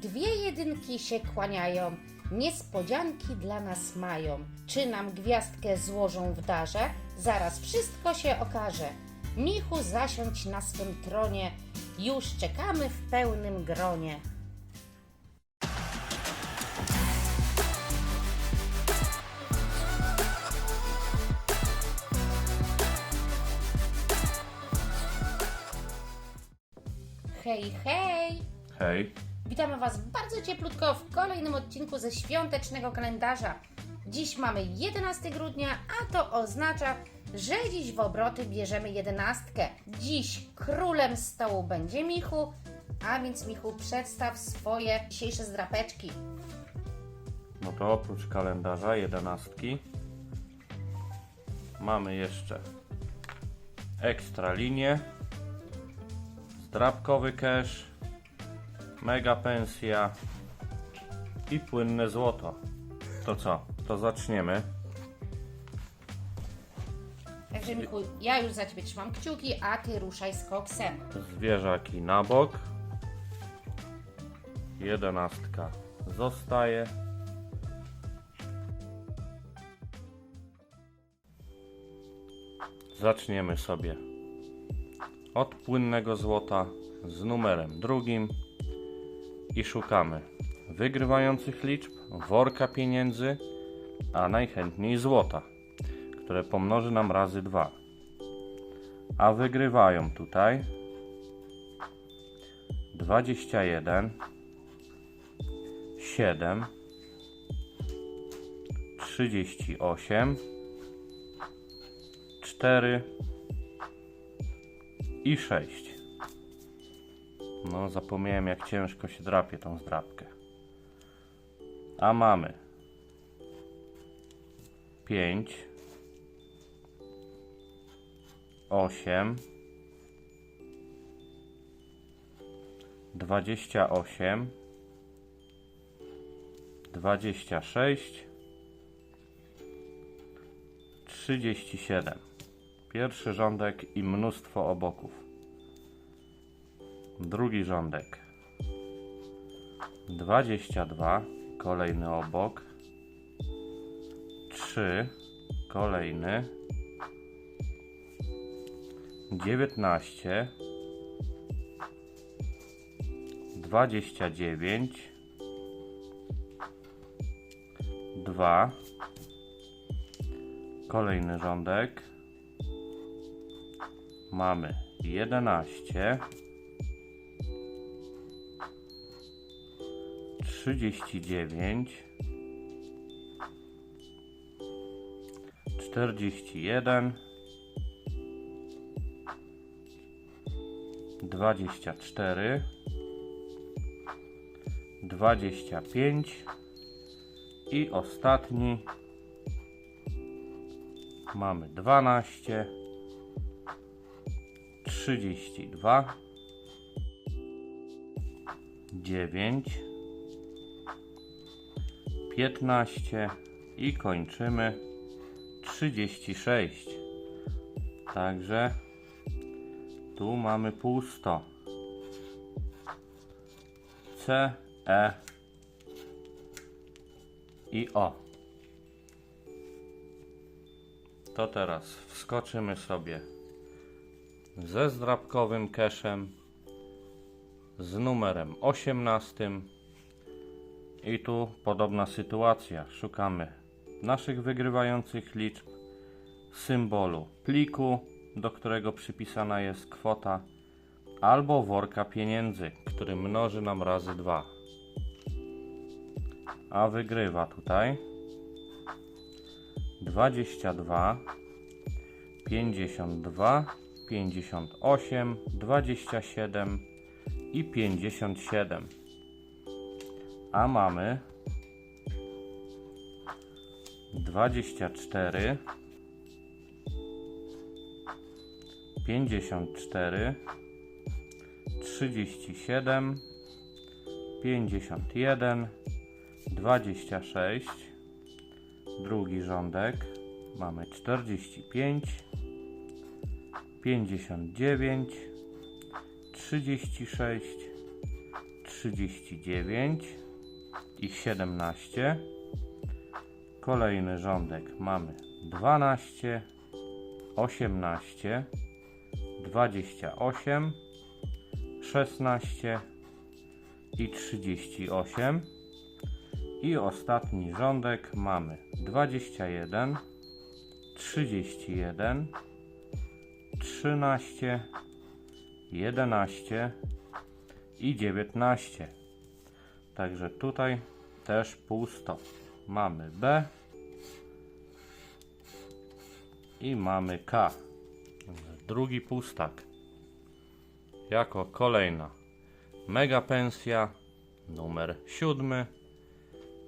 Dwie jedynki się kłaniają, niespodzianki dla nas mają. Czy nam gwiazdkę złożą w darze? Zaraz wszystko się okaże. Michu zasiądź na swym tronie, już czekamy w pełnym gronie. Hej, hej! Hej, Witamy Was bardzo cieplutko w kolejnym odcinku ze świątecznego kalendarza. Dziś mamy 11 grudnia, a to oznacza, że dziś w obroty bierzemy jedenastkę. Dziś królem stołu będzie Michu, a więc Michu przedstaw swoje dzisiejsze zdrapeczki. no to oprócz kalendarza jedenastki mamy jeszcze ekstra linię, zdrabkowy cash, mega pensja i płynne złoto. To co? To zaczniemy. Także Michu, ja już za Ciebie trzymam kciuki, a Ty ruszaj z koksem. Zwierzaki na bok. Jedenastka zostaje. Zaczniemy sobie od płynnego złota z numerem drugim i szukamy wygrywających liczb, worka pieniędzy, a najchętniej złota, które pomnoży nam razy dwa. A wygrywają tutaj 21 7 38 4 i 6 No zapomniałem jak ciężko się drapie tą zdrapkę A mamy. 5 8 dwadzieścia osiem, dwadzieścia sześć, trzydzieści siedem. Pierwszy rządek i mnóstwo oboków. Drugi rządek. Dwadzieścia dwa, kolejny obok. Trzy, kolejny. Dziewiętnaście. 29 2 Kolejny rządek Mamy 11 39 41 24 25 i ostatni mamy 12 32 9 15 i kończymy 36 także tu mamy pusto. C, E i O. To teraz wskoczymy sobie ze zdrabkowym keszem z numerem 18 i tu podobna sytuacja. Szukamy naszych wygrywających liczb, symbolu pliku, do którego przypisana jest kwota albo worka pieniędzy, który mnoży nam razy 2. A wygrywa tutaj 22, 52, 58, 27 i 57. A mamy 24, 54, 37, 51, 26, drugi rządek, mamy 45, 59, 36, 39 i 17. Kolejny rządek mamy 12, 18, 28, 16 i 38. I ostatni rządek mamy 21, 31, 13, 11 i 19. Także tutaj też pusto. Mamy B i mamy K. Drugi pustak. Jako kolejna mega pensja numer siódmy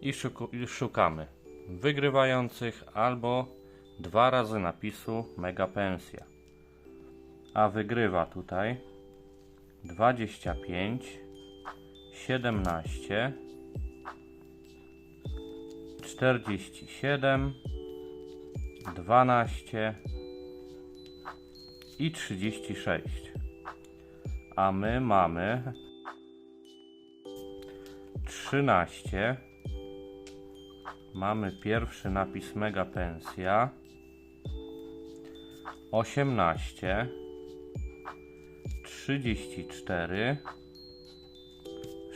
i, szuku, i szukamy wygrywających albo dwa razy napisu mega pensja. A wygrywa tutaj 25, 17, 47, 12 i 36. A my mamy 13. Mamy pierwszy napis mega pensja. 18 34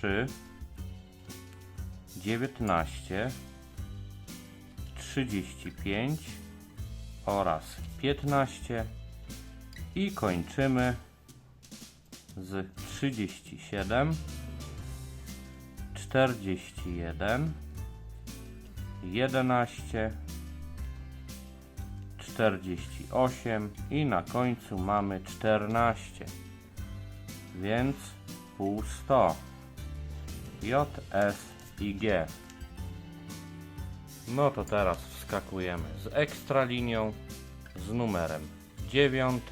23 3 19 35 oraz 15 i kończymy z 37 41 11 48 i na końcu mamy 14 więc pół 100 J, S i G. No to teraz wskakujemy z ekstralinią z numerem 9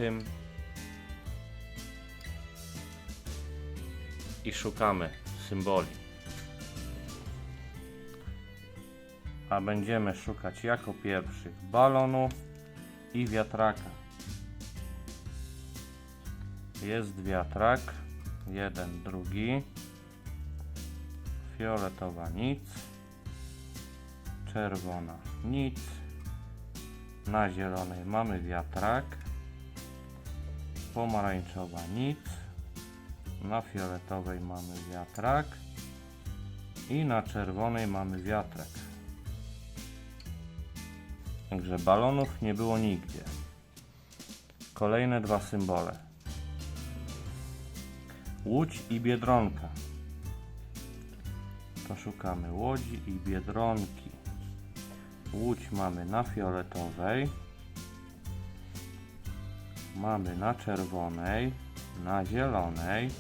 i szukamy symboli. A będziemy szukać jako pierwszych balonu i wiatraka. Jest wiatrak, jeden, drugi, fioletowa nic, czerwona nic, na zielonej mamy wiatrak, pomarańczowa nic, na fioletowej mamy wiatrak i na czerwonej mamy wiatrak. Także balonów nie było nigdzie. Kolejne dwa symbole. Łódź i Biedronka. To szukamy łodzi i Biedronki. Łódź mamy na fioletowej. Mamy na czerwonej, na zielonej.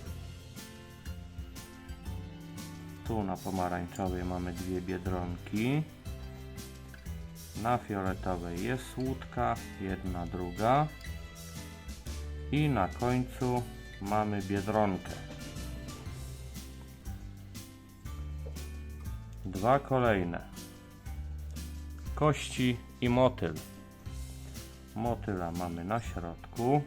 Tu na pomarańczowej mamy dwie Biedronki. Na fioletowej jest łódka, jedna, druga. I na końcu mamy biedronkę. Dwa kolejne. Kości i motyl. Motyla mamy na środku.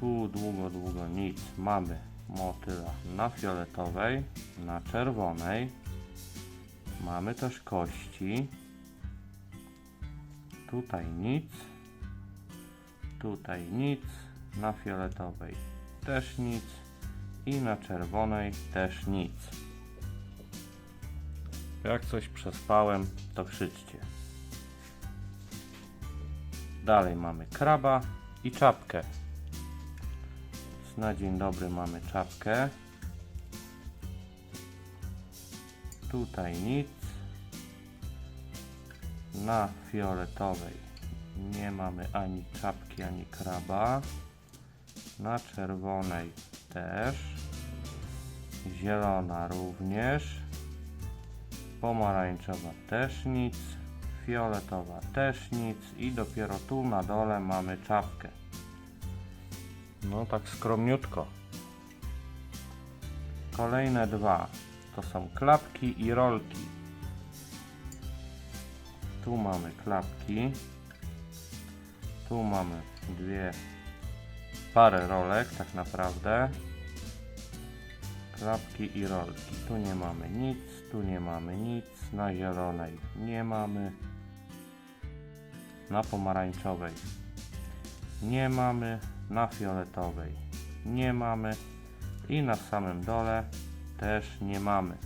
Tu długo, długo nic. Mamy motyla na fioletowej, na czerwonej. Mamy też kości. Tutaj nic. Tutaj nic. Na fioletowej też nic. I na czerwonej też nic. Jak coś przespałem, to krzyczcie. Dalej mamy kraba i czapkę. Na dzień dobry mamy czapkę. Tutaj nic. Na fioletowej nie mamy ani czapki, ani kraba. Na czerwonej też. zielona również, pomarańczowa też nic, fioletowa też nic i dopiero tu na dole mamy czapkę. No tak skromniutko. Kolejne dwa to są klapki i rolki. Tu mamy klapki. Tu mamy dwie parę rolek tak naprawdę. Klapki i rolki. Tu nie mamy nic, tu nie mamy nic. Na zielonej nie mamy. Na pomarańczowej nie mamy. Na fioletowej nie mamy. I na samym dole też nie mamy.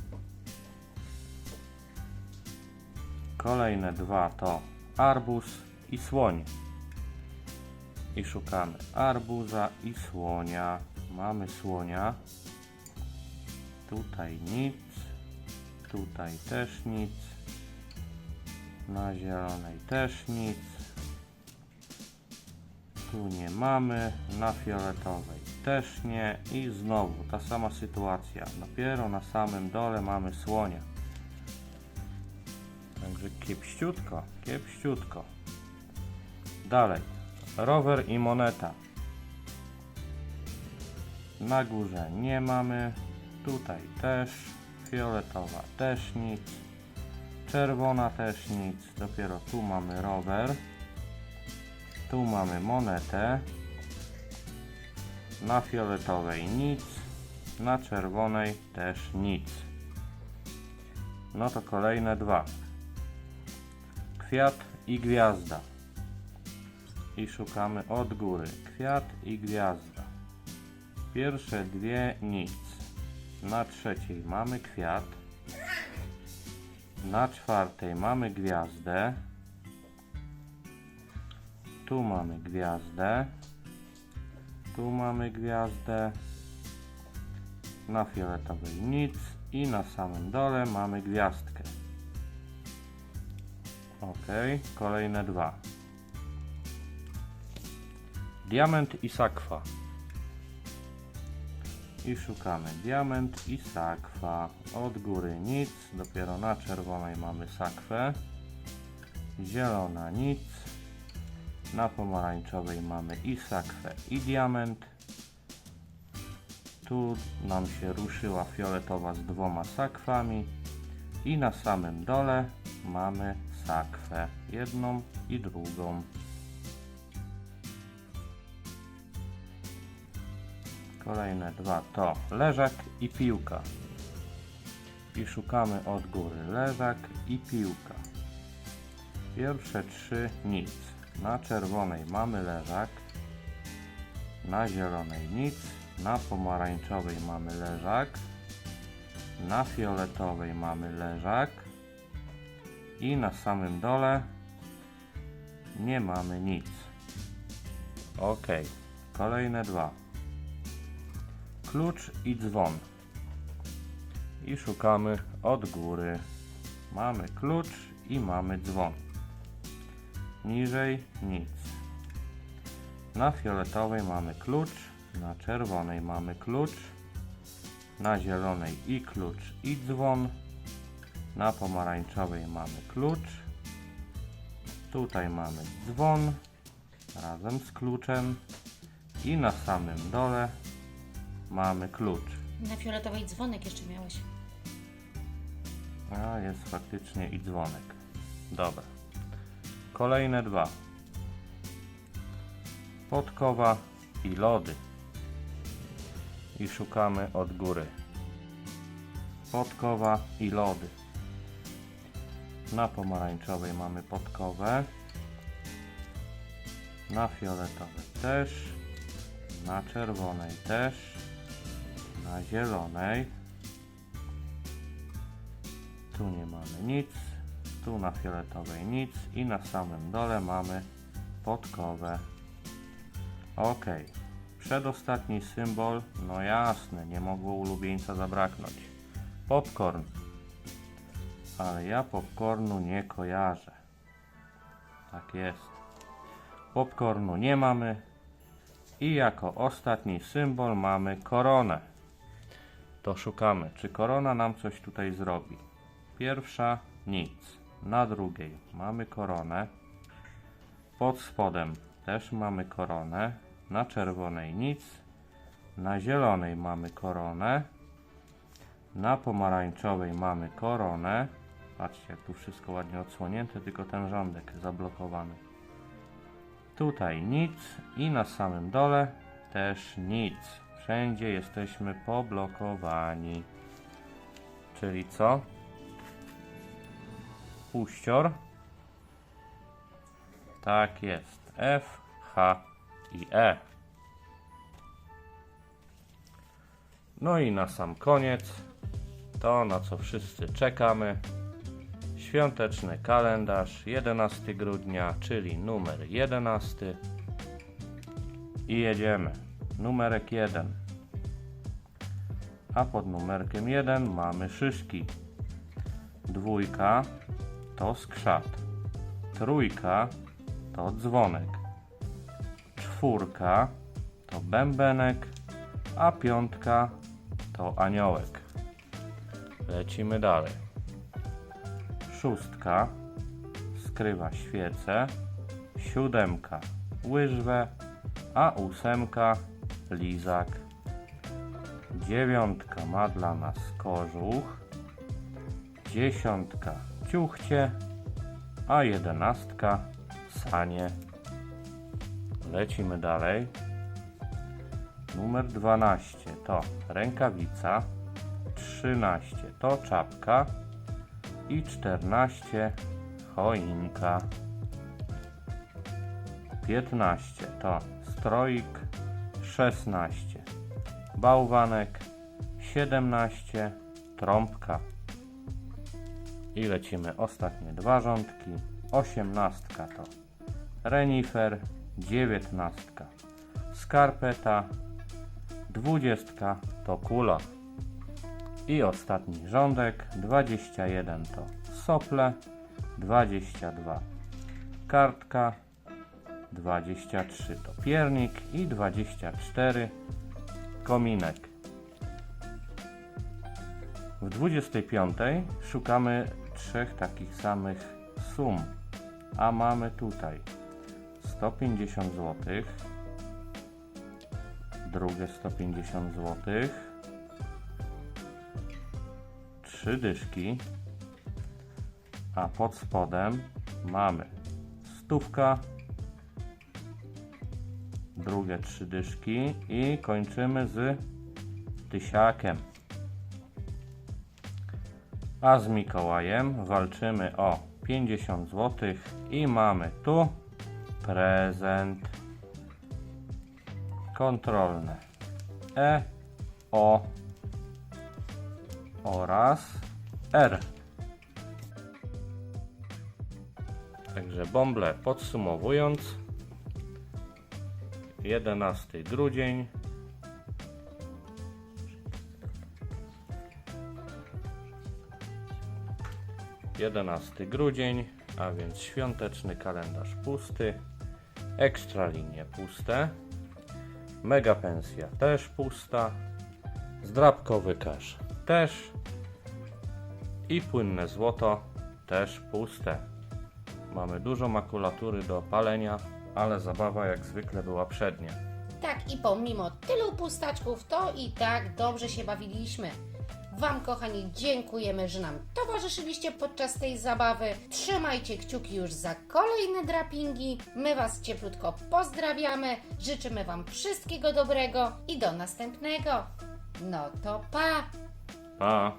Kolejne dwa to arbuz i słoń. I szukamy arbuza i słonia. Mamy słonia. Tutaj nic. Tutaj też nic. Na zielonej też nic. Tu nie mamy. Na fioletowej też nie. I znowu ta sama sytuacja. Dopiero na samym dole mamy słonia. Także kiepściutko, kiepściutko. Dalej. Rower i moneta. Na górze nie mamy. Tutaj też. Fioletowa też nic. Czerwona też nic. Dopiero tu mamy rower. Tu mamy monetę. Na fioletowej nic. Na czerwonej też nic. No to kolejne dwa. Kwiat i gwiazda. I szukamy od góry. Kwiat i gwiazda. Pierwsze dwie nic. Na trzeciej mamy kwiat. Na czwartej mamy gwiazdę. Tu mamy gwiazdę. Tu mamy gwiazdę. Na fioletowej nic. I na samym dole mamy gwiazdkę. Ok, kolejne dwa. Diament i sakwa. I szukamy diament i sakwa. Od góry nic, dopiero na czerwonej mamy sakwę. Zielona nic. Na pomarańczowej mamy i sakwę i diament. Tu nam się ruszyła fioletowa z dwoma sakwami. I na samym dole mamy sakwę. Jedną i drugą. Kolejne dwa to leżak i piłka. I szukamy od góry leżak i piłka. Pierwsze trzy nic. Na czerwonej mamy leżak. Na zielonej nic. Na pomarańczowej mamy leżak. Na fioletowej mamy leżak. I na samym dole nie mamy nic. Ok. Kolejne dwa. Klucz i dzwon. I szukamy od góry. Mamy klucz i mamy dzwon. Niżej nic. Na fioletowej mamy klucz, na czerwonej mamy klucz, na zielonej i klucz i dzwon, na pomarańczowej mamy klucz, tutaj mamy dzwon razem z kluczem i na samym dole mamy klucz. Na fioletowej dzwonek jeszcze miałeś. A jest faktycznie i dzwonek. Dobra. Kolejne dwa. Podkowa i lody. I szukamy od góry. Podkowa i lody. Na pomarańczowej mamy podkowę. Na fioletowej też. Na czerwonej też. Na zielonej. Tu nie mamy nic. Tu na fioletowej nic. I na samym dole mamy podkowę. Ok. Przedostatni symbol. No jasne, nie mogło ulubieńca zabraknąć. Popcorn. Ale ja popcornu nie kojarzę. Tak jest. Popcornu nie mamy. I jako ostatni symbol mamy koronę. To szukamy, czy korona nam coś tutaj zrobi. Pierwsza nic. Na drugiej mamy koronę. Pod spodem też mamy koronę. Na czerwonej nic. Na zielonej mamy koronę. Na pomarańczowej mamy koronę. Patrzcie, jak tu wszystko ładnie odsłonięte, tylko ten rządek zablokowany. Tutaj nic i na samym dole też nic. Wszędzie jesteśmy poblokowani. Czyli co? Puścior. Tak jest. F, H i E. No i na sam koniec to, na co wszyscy czekamy. Świąteczny kalendarz 11 grudnia, czyli numer 11. I jedziemy. Numerek 1. A pod numerkiem 1 mamy szyszki. Dwójka to skrzat. Trójka to dzwonek. Czwórka to bębenek, a piątka to aniołek. Lecimy dalej. Szóstka skrywa świecę, siódemka łyżwę, a ósemka lizak. Dziewiątka ma dla nas kożuch, dziesiątka ciuchcie, a jedenastka sanie. Lecimy dalej. Numer 12 to rękawica, 13 to czapka i 14 choinka. 15 to stroik, 16 bałwanek, 17 trąbka. I lecimy ostatnie dwa rządki. 18 to renifer, 19 skarpeta, 20 to kula. I ostatni rządek 21 to sople, 22 kartka, 23 to piernik i 24 kominek. W 25 szukamy trzech takich samych sum, a mamy tutaj 150 zł, drugie 150 zł, trzy dyszki, a pod spodem mamy stówka, drugie trzy dyszki i kończymy z tysiakiem. A z Mikołajem walczymy o 50 zł i mamy tu prezent kontrolne E, O oraz R. Także bąble podsumowując 11 grudzień Jedenasty grudzień, a więc świąteczny kalendarz pusty, ekstralinie puste, mega pensja też pusta, zdrabkowy cash też. I płynne złoto też puste. Mamy dużo makulatury do palenia, ale zabawa jak zwykle była przednia. Tak, i pomimo tylu pustaczków, to i tak dobrze się bawiliśmy. Wam, kochani, dziękujemy, że nam towarzyszyliście podczas tej zabawy. Trzymajcie kciuki już za kolejne drapingi. My Was cieplutko pozdrawiamy. Życzymy Wam wszystkiego dobrego i do następnego. No to pa! Pa!